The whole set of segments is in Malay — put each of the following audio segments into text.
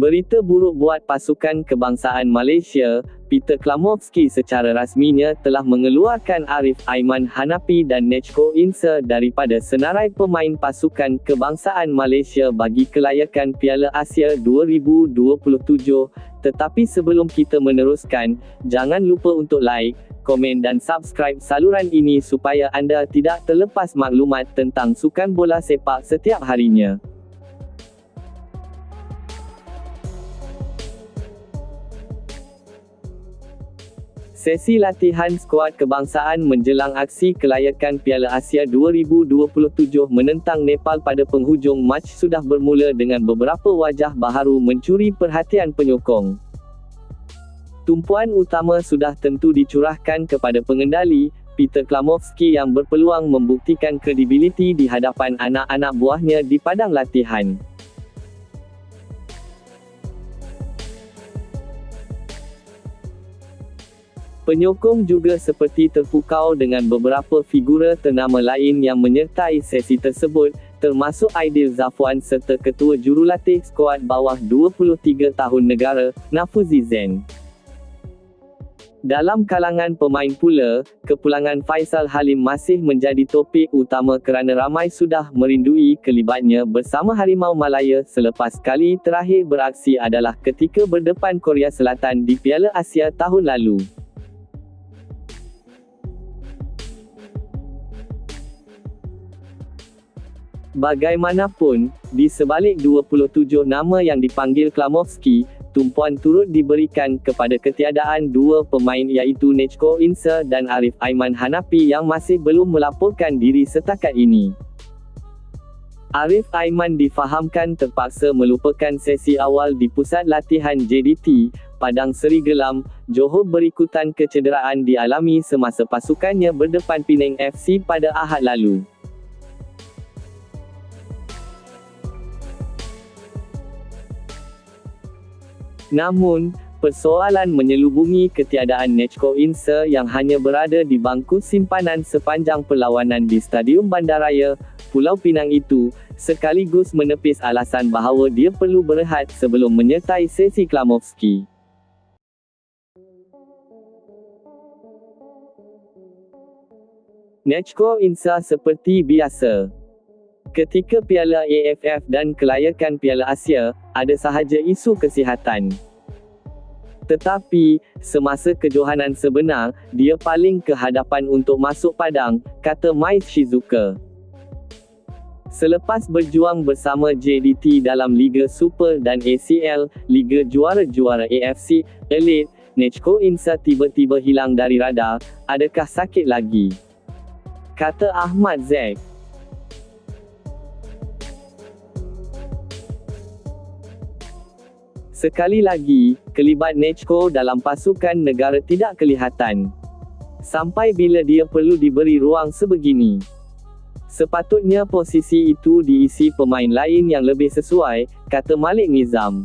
Berita buruk buat pasukan kebangsaan Malaysia, Peter Klamovski secara rasminya telah mengeluarkan Arif Aiman Hanapi dan Nechko Insa daripada senarai pemain pasukan kebangsaan Malaysia bagi kelayakan Piala Asia 2027. Tetapi sebelum kita meneruskan, jangan lupa untuk like, komen dan subscribe saluran ini supaya anda tidak terlepas maklumat tentang sukan bola sepak setiap harinya. Sesi latihan skuad kebangsaan menjelang aksi kelayakan Piala Asia 2027 menentang Nepal pada penghujung Mac sudah bermula dengan beberapa wajah baharu mencuri perhatian penyokong. Tumpuan utama sudah tentu dicurahkan kepada pengendali, Peter Klamovski yang berpeluang membuktikan kredibiliti di hadapan anak-anak buahnya di padang latihan. Penyokong juga seperti terpukau dengan beberapa figura ternama lain yang menyertai sesi tersebut, termasuk Aidil Zafwan serta Ketua Jurulatih Skuad Bawah 23 Tahun Negara, Nafuzi Zen. Dalam kalangan pemain pula, kepulangan Faisal Halim masih menjadi topik utama kerana ramai sudah merindui kelibatnya bersama Harimau Malaya selepas kali terakhir beraksi adalah ketika berdepan Korea Selatan di Piala Asia tahun lalu. Bagaimanapun, di sebalik 27 nama yang dipanggil Klamovski, tumpuan turut diberikan kepada ketiadaan dua pemain iaitu Nechko Insa dan Arif Aiman Hanapi yang masih belum melaporkan diri setakat ini. Arif Aiman difahamkan terpaksa melupakan sesi awal di pusat latihan JDT, Padang Seri Gelam, Johor berikutan kecederaan dialami semasa pasukannya berdepan Penang FC pada Ahad lalu. Namun, persoalan menyelubungi ketiadaan Nechko Insa yang hanya berada di bangku simpanan sepanjang perlawanan di Stadium Bandaraya, Pulau Pinang itu, sekaligus menepis alasan bahawa dia perlu berehat sebelum menyertai sesi Klamovski. Nechko Insa seperti biasa. Ketika Piala AFF dan kelayakan Piala Asia, ada sahaja isu kesihatan. Tetapi, semasa kejohanan sebenar, dia paling ke hadapan untuk masuk padang, kata Mai Shizuka. Selepas berjuang bersama JDT dalam Liga Super dan ACL, Liga Juara-Juara AFC, Elite, Nechko Insa tiba-tiba hilang dari radar, adakah sakit lagi? Kata Ahmad Zek. Sekali lagi, kelibat Nechko dalam pasukan negara tidak kelihatan. Sampai bila dia perlu diberi ruang sebegini. Sepatutnya posisi itu diisi pemain lain yang lebih sesuai, kata Malik Nizam.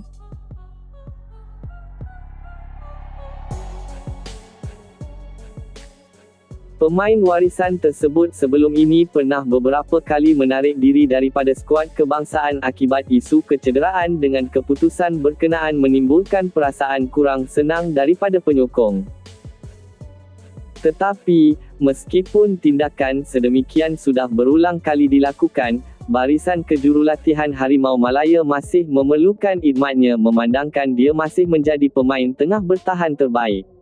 Pemain warisan tersebut sebelum ini pernah beberapa kali menarik diri daripada skuad kebangsaan akibat isu kecederaan dengan keputusan berkenaan menimbulkan perasaan kurang senang daripada penyokong. Tetapi, meskipun tindakan sedemikian sudah berulang kali dilakukan, barisan kejurulatihan Harimau Malaya masih memerlukan idmatnya memandangkan dia masih menjadi pemain tengah bertahan terbaik.